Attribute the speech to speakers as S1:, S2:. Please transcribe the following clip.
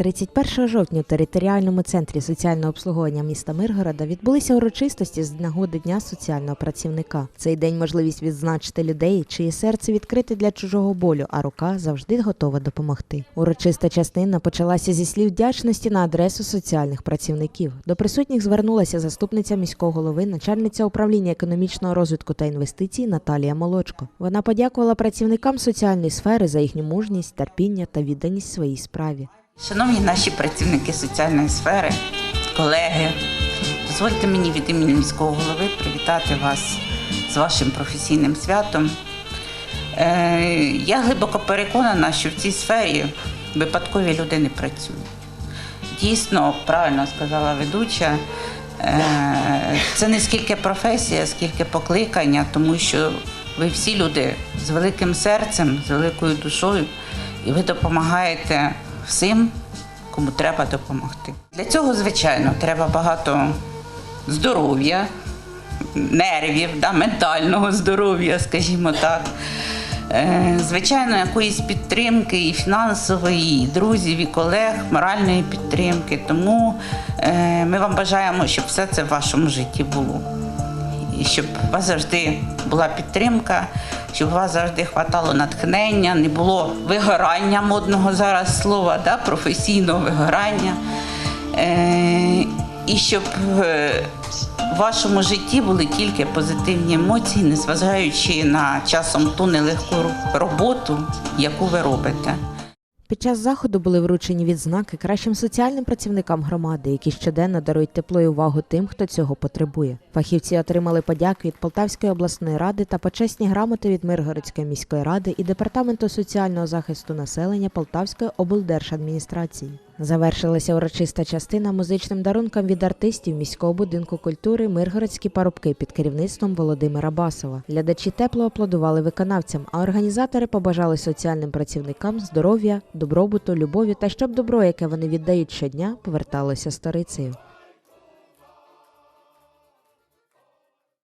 S1: 31 жовтня у територіальному центрі соціального обслуговування міста Миргорода відбулися урочистості з нагоди Дня соціального працівника. Цей день можливість відзначити людей, чиє серце відкрите для чужого болю, а рука завжди готова допомогти. Урочиста частина почалася зі слів вдячності на адресу соціальних працівників. До присутніх звернулася заступниця міського голови, начальниця управління економічного розвитку та інвестицій Наталія Молочко. Вона подякувала працівникам соціальної сфери за їхню мужність, терпіння та відданість своїй справі.
S2: Шановні наші працівники соціальної сфери, колеги, дозвольте мені від імені міського голови привітати вас з вашим професійним святом. Е, Я глибоко переконана, що в цій сфері випадкові люди не працюють. Дійсно, правильно сказала ведуча, е, це не скільки професія, скільки покликання, тому що ви всі люди з великим серцем, з великою душою, і ви допомагаєте всім, кому треба допомогти. Для цього, звичайно, треба багато здоров'я, нервів, да, ментального здоров'я, скажімо так. Е, Звичайно, якоїсь підтримки і фінансової, і друзів, і колег, моральної підтримки. Тому е, ми вам бажаємо, щоб все це в вашому житті було. І щоб у вас завжди була підтримка, щоб у вас завжди хватало натхнення, не було вигорання модного зараз слова, да, професійного вигорання. Е, і щоб е, в вашому житті були тільки позитивні емоції, незважаючи на часом ту нелегку роботу, яку ви робите.
S1: Під час заходу були вручені відзнаки кращим соціальним працівникам громади, які щоденно дарують тепло і увагу тим, хто цього потребує. Фахівці отримали подяки від Полтавської обласної ради та почесні грамоти від Миргородської міської ради і департаменту соціального захисту населення Полтавської облдержадміністрації. Завершилася урочиста частина музичним дарунком від артистів міського будинку культури Миргородські парубки під керівництвом Володимира Басова. Глядачі тепло аплодували виконавцям, а організатори побажали соціальним працівникам здоров'я, добробуту, любові та щоб добро, яке вони віддають щодня, поверталося сторицею.